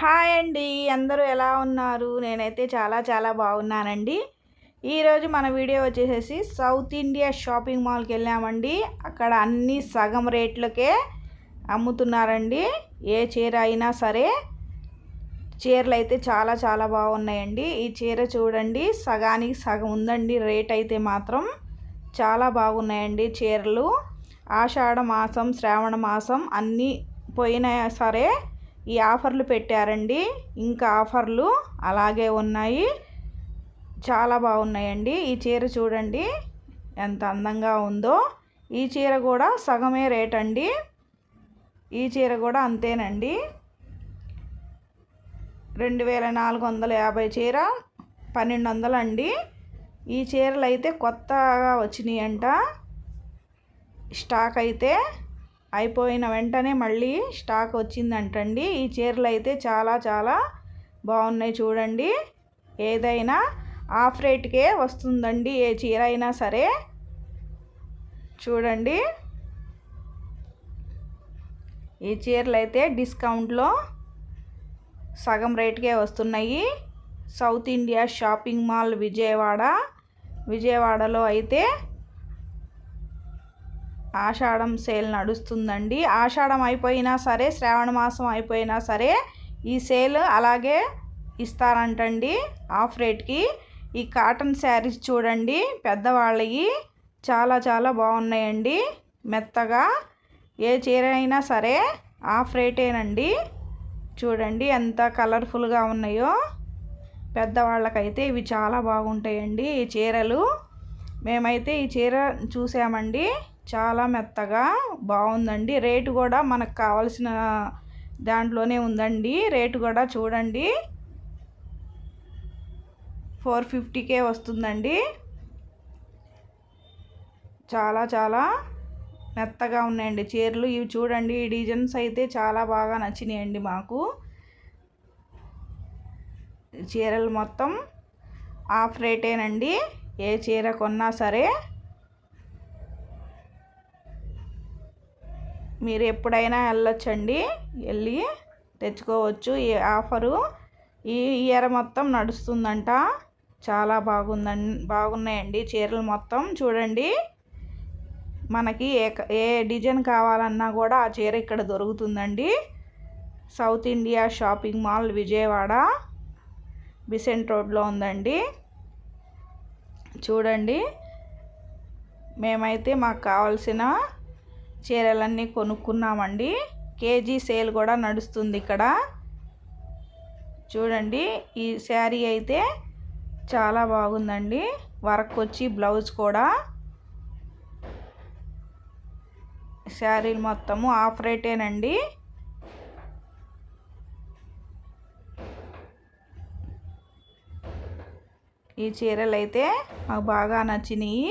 Hi అండి అందరూ ఎలా ఉన్నారు? నేనైతే చాలా చాలా బాగున్నానండి. ఈరోజు మన వీడియో వచ్చేసేసి సౌత్ ఇండియా షాపింగ్ మాల్కి వెళ్ళామండి. అక్కడ అన్ని సగం రేట్లకే అమ్ముతున్నారండి. ఏ చీర అయినా సరే చీరలు అయితే చాలా చాలా బాగున్నాయండి. ఈ చీర చూడండి సగానికి సగం ఉందండి. రేట్ అయితే మాత్రం చాలా బాగున్నాయండి చీరలు. ఆషాఢ మాసం శ్రావణ మాసం అన్నీ పోయినా సరే ఈ ఆఫర్లు పెట్టారండి. ఇంకా ఆఫర్లు అలాగే ఉన్నాయి. చాలా బాగున్నాయండి. ఈ చీర చూడండి ఎంత అందంగా ఉందో. ఈ చీర కూడా సగమే రేట్ అండి. ఈ చీర కూడా అంతేనండి. రెండు వేల నాలుగు వందల యాభై చీర పన్నెండు వందలు అండి. ఈ చీరలు అయితే కొత్తగా వచ్చినాయి అంట స్టాక్ అయితే అయిపోయిన వెంటనే మళ్ళీ స్టాక్ వచ్చిందంటండి. ఈ చీరలు అయితే చాలా చాలా బాగున్నాయి చూడండి. ఏదైనా ఆఫ్ రేట్కే వస్తుందండి. ఏ చీర అయినా సరే చూడండి. ఈ చీరలు అయితే డిస్కౌంట్లో సగం రేట్కే వస్తున్నాయి. South India Shopping Mall Vijayawada. విజయవాడలో అయితే ఆషాఢం సేల్ నడుస్తుందండి. ఆషాఢం అయిపోయినా సరే శ్రావణ మాసం అయిపోయినా సరే ఈ సేల్ అలాగే ఇస్తారంటండి ఆఫ్ రేట్కి. ఈ కాటన్ శారీస్ చూడండి పెద్దవాళ్ళవి చాలా చాలా బాగున్నాయండి. మెత్తగా ఏ చీర అయినా సరే ఆఫ్ రేటేనండి. చూడండి ఎంత కలర్ఫుల్గా ఉన్నాయో. పెద్దవాళ్ళకైతే ఇవి చాలా బాగుంటాయండి ఈ చీరలు. మేమైతే ఈ చీర చూసామండి. చాలా మెత్తగా బాగుందండి. రేటు కూడా మనకు కావాల్సిన దాంట్లోనే ఉందండి. రేటు కూడా చూడండి. ఫోర్ ఫిఫ్టీకే వస్తుందండి. చాలా చాలా మెత్తగా ఉన్నాయండి చీరలు. ఇవి చూడండి ఈ డిజైన్స్ అయితే చాలా బాగా నచ్చినాయండి మాకు. చీరలు మొత్తం ఆఫ్ రేటేనండి. ఏ చీర కొన్నా సరే మీరు ఎప్పుడైనా వెళ్ళొచ్చండి. వెళ్ళి తెచ్చుకోవచ్చు. ఈ ఆఫరు ఈ ఇయర్ మొత్తం నడుస్తుందంట. చాలా బాగుందండి బాగున్నాయండి చీరలు మొత్తం. చూడండి. మనకి ఏ ఏ డిజైన్ కావాలన్నా కూడా ఆ చీర ఇక్కడ దొరుకుతుందండి. South India Shopping Mall Vijayawada Besant రోడ్లో ఉందండి. చూడండి. మేమైతే మాకు కావాల్సిన చీరలన్నీ కొనుక్కున్నామండి. కేజీ సేల్ కూడా నడుస్తుంది ఇక్కడ. చూడండి ఈ శారీ అయితే చాలా బాగుందండి. వర్క్ వచ్చి బ్లౌజ్ కూడా. శారీలు మొత్తము ఆఫ్ రేటేనండి. ఈ చీరలు అయితే మాకు బాగా నచ్చినాయి.